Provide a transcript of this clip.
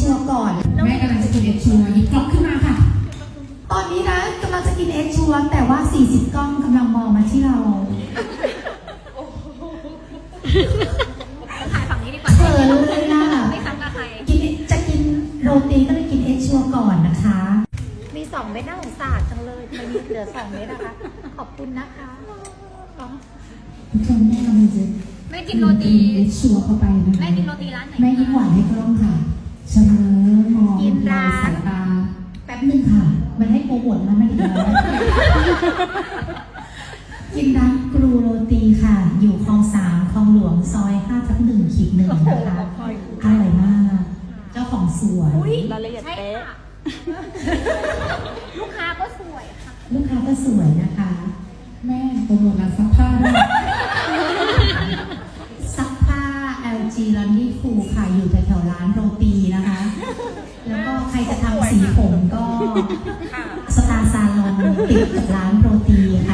ชัวก่อน แม่กำลังจะกินเอ็กชัวร์หยิบกล่องขึ้นมาค่ะ ตอนนี้นะกำลังจะกินเอ็กชัวแต่ว่า 40 กล้องกำลังมองมาที่เราถ่ายฝั่งนี้ดีกว่าเขินเลยล่ะไม่ซ้ำกับใครกินจะกินโรตีก็เลยกินเอ็กชัวก่อนนะคะ มีสองเม็ดน่าสงสารจังเลยทำไมมีเหลือสองเม็ดนะคะ ขอบคุณนะคะอ๋อทุกคนแม่กำลังจะแม่กินโรตีเอ็กชัวร์เข้าไปนะคะแม่กินโรตีร้านไหนแม่ยิ้มหวานให้กล้องค่ะ เฉมอมองกินร้านสายตาแป๊บหนึงค่ะ มันให้โปรโมทนะไม่ได้แล้วกินร้านกรูโรตีค่ะ อยู่คลองสามคลองหลวงซอย5ทับหนึ่งขีดหนึ่งนะคะอร่อยมาก เจ้าของสวน รายละเอียดเป๊ะลูกค้าก็สวยค่ะ ลูกค้าก็สวยนะคะ แม่โปรโมทร้านซักผ้าด้วยซักผ้า LG Laundry Cool ค่ะ อยู่แถวๆร้านโรตี สีผมก็สตาร์ซาลอนติดกับร้านโรตีค่ะ